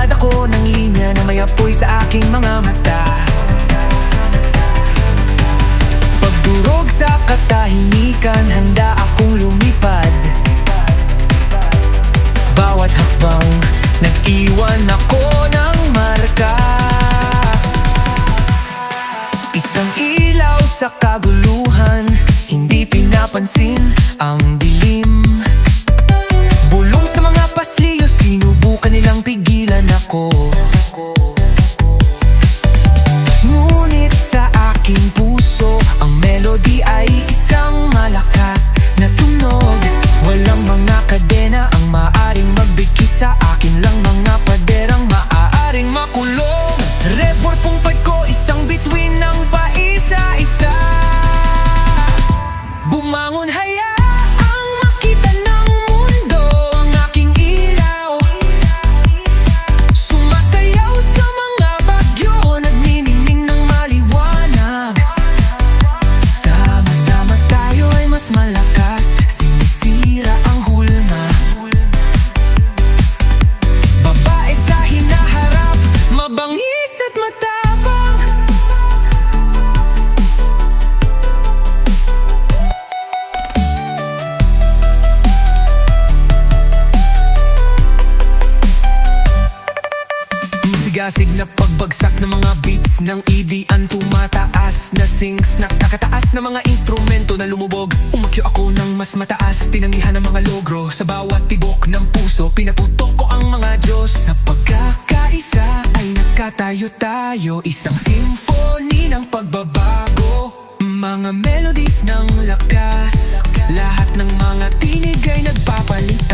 Naglakad ako ng linya na may apoy sa aking mga mata. Pagdurog sa katahimikan, handa akong lumipad. Bawat hakbang, nag-iwan ako ng marka. Isang ilaw sa kaguluhan, hindi pinapansin ang dilim. Report pong fight ko bituin ng paisa-isa. Bumangon hayaang Sigasig na pagbagsak ng mga beats ng EDM Tumataas. Na sings Nakakataas na mga instrumento na lumubog. Umakyo ako ng mas mataas Tinangihan ng mga logro. Sa bawat tibok ng puso Pinaputok ko ang mga Diyos. Sa pagkakaisa ay nakatayo tayo Isang symphony ng pagbabago. Mga melodies ng lakas. Lahat ng mga tinig ay nagpapalitan